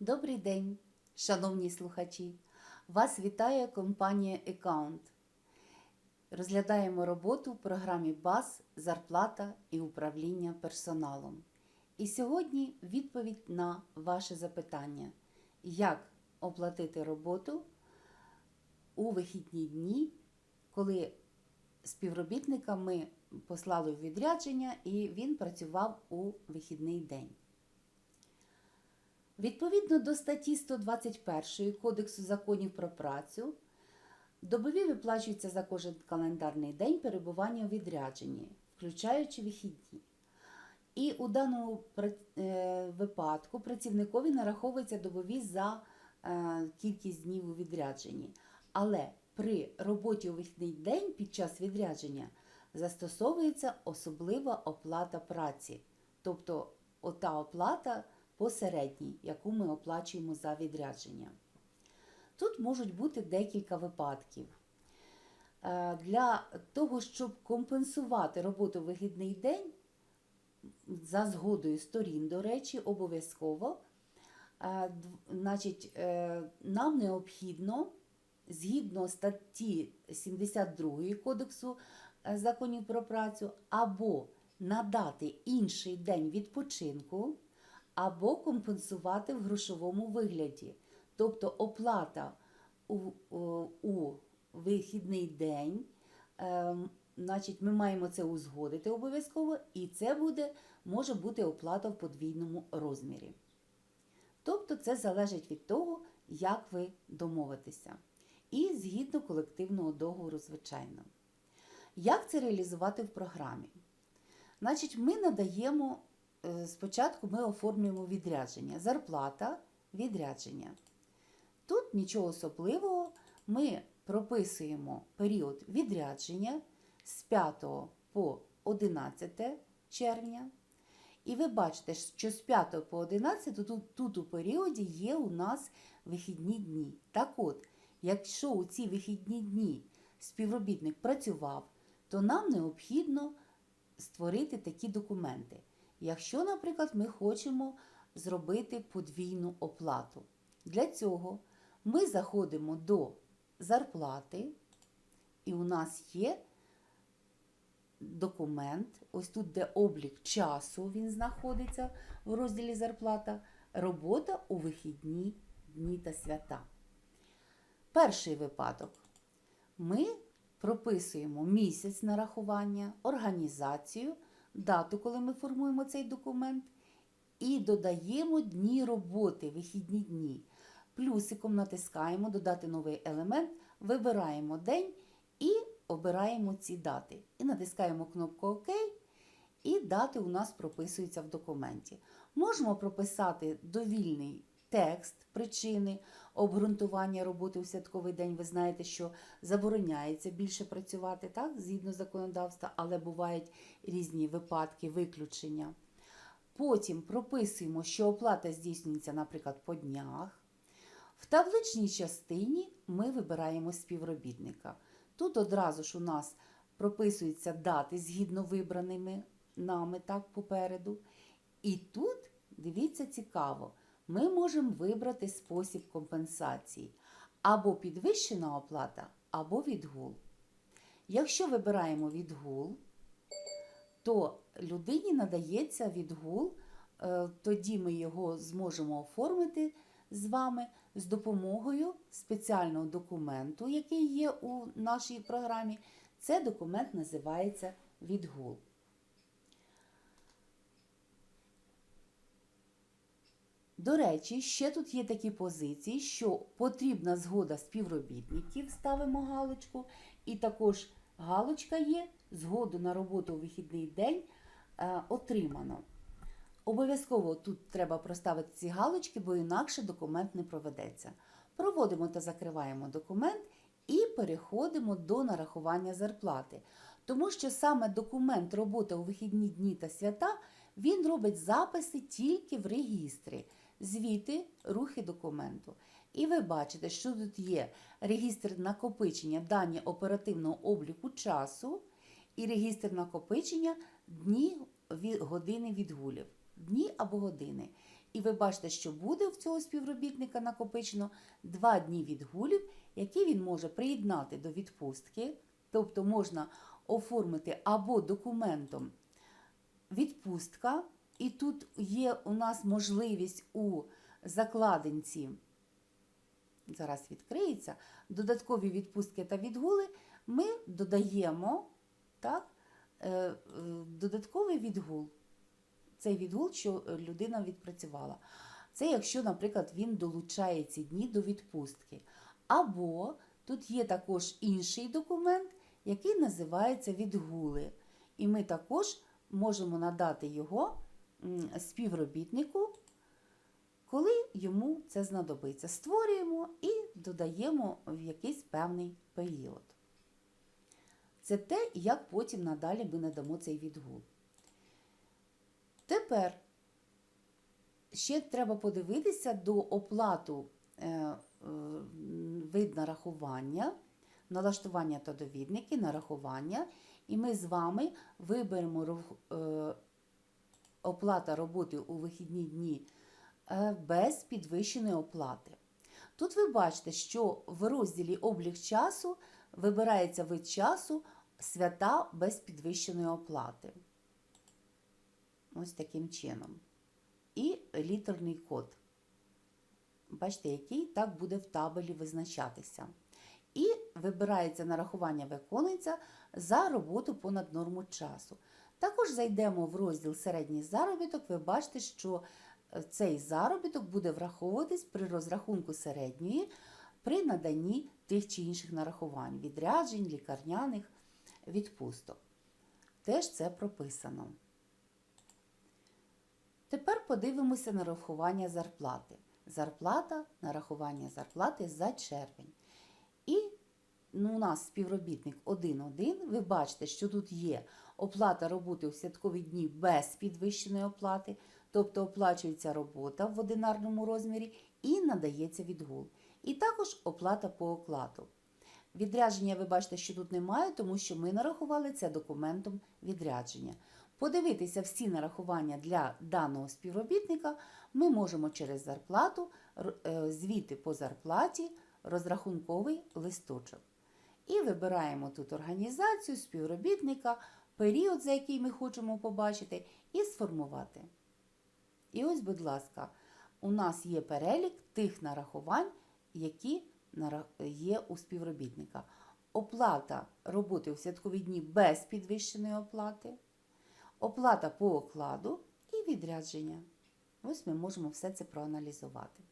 Добрий день, шановні слухачі! Вас вітає компанія Account. Розглядаємо роботу в програмі БАС, зарплата і управління персоналом. І сьогодні відповідь на ваше запитання, як оплатити роботу у вихідні дні, коли співробітника ми послали у відрядження і він працював у вихідний день. Відповідно до статті 121 Кодексу законів про працю, добові виплачуються за кожен календарний день перебування у відрядженні, включаючи вихідні. І у даному е, випадку працівникові нараховується добові за е, кількість днів у відрядженні. Але при роботі у вихідний день під час відрядження застосовується особлива оплата праці, тобто ота оплата посередній, яку ми оплачуємо за відрядження. Тут можуть бути декілька випадків. Е, Для того, щоб компенсувати роботу в вихідний день, за згодою сторін, до речі, обов'язково, е, значить, е, нам необхідно згідно статті 72 Кодексу законів про працю або надати інший день відпочинку, або компенсувати в грошовому вигляді. Тобто оплата у, у, вихідний день, ем, значить, ми маємо це узгодити обов'язково, і це буде, може бути оплата в подвійному розмірі. Тобто це залежить від того, як ви домовитеся. І згідно колективного договору, звичайно. Як це реалізувати в програмі? Значить, ми надаємо спочатку ми оформлюємо відрядження. Зарплата, відрядження. Тут нічого особливого. Ми прописуємо період відрядження з 5 по 11 червня. І ви бачите, що з 5 по 11 тут, тут у періоді є у нас вихідні дні. Так от, якщо у ці вихідні дні співробітник працював, то нам необхідно створити такі документи. Якщо, наприклад, ми хочемо зробити подвійну оплату. Для цього ми заходимо до зарплати, і у нас є документ, ось тут, де облік часу він знаходиться в розділі зарплата, робота у вихідні дні та свята. Перший випадок. Ми прописуємо місяць нарахування, організацію, дату, коли ми формуємо цей документ, і додаємо дні роботи, вихідні дні. Плюсиком натискаємо додати новий елемент, вибираємо день і обираємо ці дати. І натискаємо кнопку ОК, і дати у нас прописуються в документі. Можемо прописати довільний текст причини обґрунтування роботи у святковий день. Ви знаєте, що забороняється більше працювати так, згідно законодавства, але бувають різні випадки, виключення. Потім прописуємо, що оплата здійснюється, наприклад, по днях. В табличній частині ми вибираємо співробітника. Тут одразу ж у нас прописуються дати згідно вибраними нами так попереду. І тут, дивіться, цікаво, ми можемо вибрати спосіб компенсації або підвищена оплата, або відгул. Якщо вибираємо відгул, то людині надається відгул, е, тоді ми його зможемо оформити з вами з допомогою спеціального документу, який є у нашій програмі. Це документ називається відгул. До речі, ще тут є такі позиції, що потрібна згода співробітників, ставимо галочку, і також галочка є згоду на роботу у вихідний день е, отримано. Обов'язково тут треба проставити ці галочки, бо інакше документ не проведеться. Проводимо та закриваємо документ і переходимо до нарахування зарплати. Тому що саме документ роботи у вихідні дні та свята він робить записи тільки в регістрі, звіти, рухи документу. І ви бачите, що тут є регістр накопичення дані оперативного обліку часу і регістр накопичення дні години відгулів. Дні або години. І ви бачите, що буде в цього співробітника накопичено 2 дні відгулів, які він може приєднати до відпустки, тобто можна оформити або документом відпустка, і тут є у нас можливість у закладинці, зараз відкриється, додаткові відпустки та відгули, ми додаємо так, е, е, додатковий відгул. Цей відгул, що людина відпрацювала. Це якщо, наприклад, він долучає ці дні до відпустки. Або тут є також інший документ, який називається відгули. І ми також можемо надати його співробітнику, коли йому це знадобиться. Створюємо і додаємо в якийсь певний період. Це те, як потім надалі ми надамо цей відгул. Тепер ще треба подивитися до оплату е, е, вид нарахування, налаштування та довідники, нарахування. І ми з вами виберемо е, оплата роботи у вихідні дні е, без підвищеної оплати. Тут ви бачите, що в розділі облік часу вибирається вид часу свята без підвищеної оплати. Ось таким чином. І літерний код. Бачите, який так буде в табелі визначатися. І вибирається нарахування виконується за роботу понад норму часу. Також зайдемо в розділ середній заробіток. Ви бачите, що е, цей заробіток буде враховуватись при розрахунку середньої при наданні тих чи інших нарахувань, відряджень, лікарняних відпусток. Теж це прописано. Тепер подивимося на рахування зарплати. Зарплата, нарахування зарплати за червень. Ну, у нас співробітник 1.1. Ви бачите, що тут є оплата роботи у святкові дні без підвищеної оплати, тобто оплачується робота в одинарному розмірі і надається відгул. І також оплата по окладу. Відрядження ви бачите, що тут немає, тому що ми нарахували це документом відрядження. Подивитися всі нарахування для даного співробітника ми можемо через зарплату, е, звіти по зарплаті, розрахунковий листочок. І вибираємо тут організацію, співробітника, період, за який ми хочемо побачити, і сформувати. І ось, будь ласка, у нас є перелік тих нарахувань, які є у співробітника. Оплата роботи у святкові дні без підвищеної оплати, оплата по окладу і відрядження. Ось ми можемо все це проаналізувати.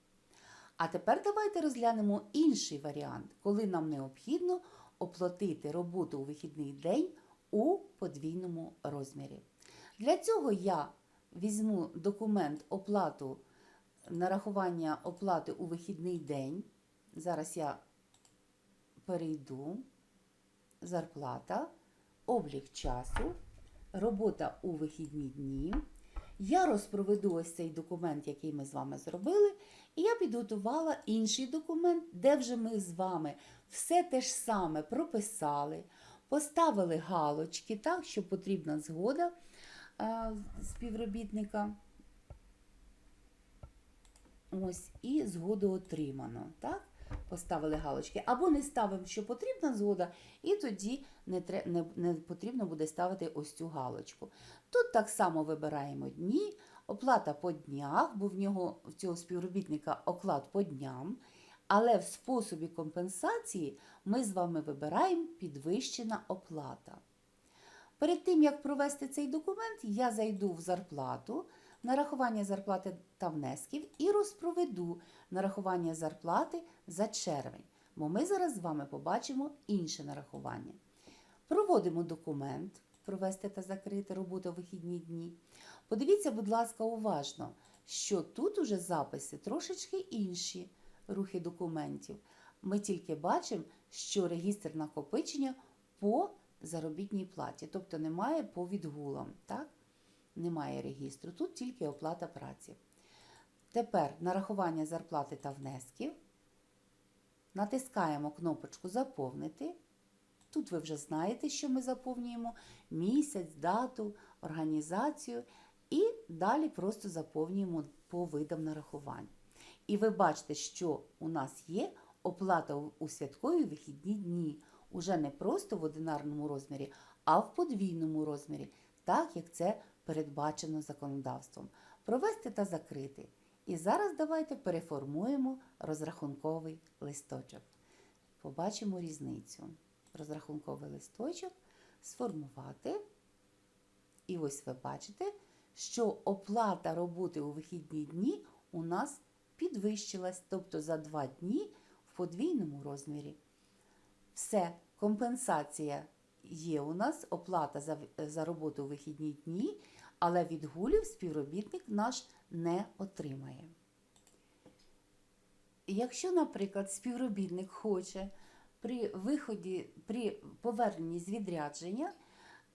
А тепер давайте розглянемо інший варіант, коли нам необхідно оплатити роботу у вихідний день у подвійному розмірі. Для цього я візьму документ оплату нарахування оплати у вихідний день. Зараз я перейду. Зарплата, облік часу, робота у вихідні дні. Я розпроведу ось цей документ, який ми з вами зробили, і я підготувала інший документ, де вже ми з вами все те ж саме прописали, поставили галочки, так, що потрібна згода а, співробітника. Ось, і згоду отримано. Так? Поставили галочки. Або не ставимо, що потрібна згода, і тоді не, не, не потрібно буде ставити ось цю галочку. Тут так само вибираємо дні, оплата по днях, бо в нього в цього співробітника оклад по дням. Але в способі компенсації ми з вами вибираємо підвищена оплата. Перед тим, як провести цей документ, я зайду в зарплату, нарахування зарплати та внесків і розпроведу нарахування зарплати за червень, бо ми зараз з вами побачимо інше нарахування. Проводимо документ, провести та закрити роботу вихідні дні. Подивіться, будь ласка, уважно, що тут уже записи трошечки інші рухи документів. Ми тільки бачимо, що регістр накопичення по заробітній платі, тобто немає по відгулам. Так? Немає регістру, тут тільки оплата праці. Тепер нарахування зарплати та внесків. Натискаємо кнопочку Заповнити. Тут ви вже знаєте, що ми заповнюємо місяць, дату, організацію. І далі просто заповнюємо по видам нарахувань. І ви бачите, що у нас є оплата у- святкові вихідні дні. Уже не просто в одинарному розмірі, а в подвійному розмірі, так як це передбачено законодавством. Провести та закрити. І зараз давайте переформуємо розрахунковий листочок. Побачимо різницю. Розрахунковий листочок сформувати. І ось ви бачите, що оплата роботи у вихідні дні у нас підвищилась, тобто за два дні в подвійному розмірі. Все, компенсація є у нас, оплата за, за роботу у вихідні дні, але відгулів співробітник наш не отримає. Якщо, наприклад, співробітник хоче при виході, при поверненні з відрядження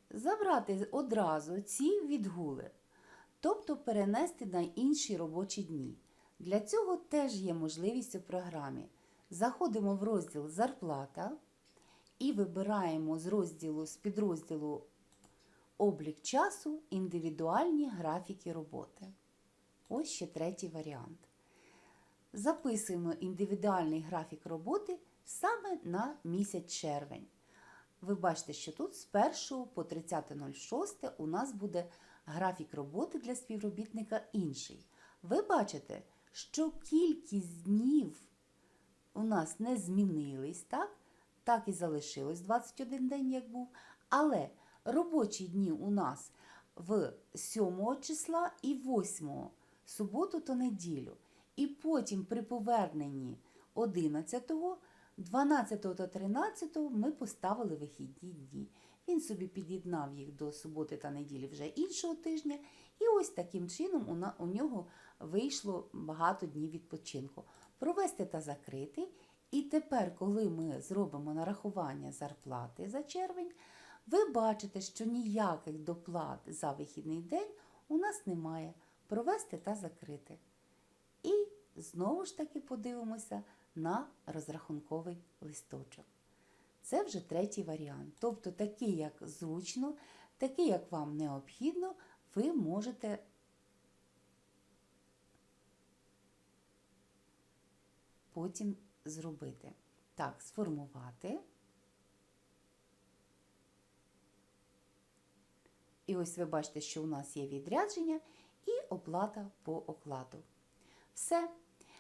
забрати одразу ці відгули, тобто перенести на інші робочі дні. Для цього теж є можливість у програмі. Заходимо в розділ Зарплата і вибираємо з розділу з підрозділу Облік часу індивідуальні графіки роботи. Ось ще третій варіант. Записуємо індивідуальний графік роботи саме на місяць червень. Ви бачите, що тут з 1 по 30.06 у нас буде графік роботи для співробітника інший. Ви бачите, що кількість днів у нас не змінились, так? Так і залишилось 21 день, як був. Але робочі дні у нас в 7 числа і 8 суботу та неділю. І потім при поверненні 11, 12 та 13 ми поставили вихідні дні. Він собі під'єднав їх до суботи та неділі вже іншого тижня. І ось таким чином у, нього вийшло багато днів відпочинку. Провести та закрити. І тепер, коли ми зробимо нарахування зарплати за червень, ви бачите, що ніяких доплат за вихідний день у нас немає. Провести та закрити. І знову ж таки подивимося на розрахунковий листочок. Це вже третій варіант. Тобто, такий, як зручно, такий, як вам необхідно, ви можете потім зробити. Так, сформувати. І ось ви бачите, що у нас є відрядження і оплата по окладу. Все.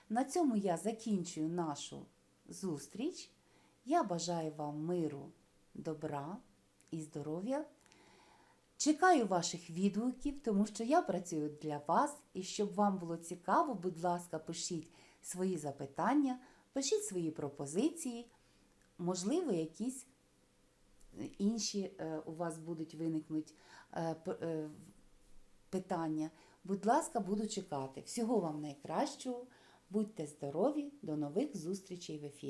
На цьому я закінчую нашу зустріч. Я бажаю вам миру, добра і здоров'я. Чекаю ваших відгуків, тому що я працюю для вас. І щоб вам було цікаво, будь ласка, пишіть свої запитання, пишіть свої пропозиції, можливо, якісь інші е, у вас будуть виникнути е, е, питання. Будь ласка, буду чекати. Всього вам найкращого. Будьте здорові, до нових зустрічей в ефірі.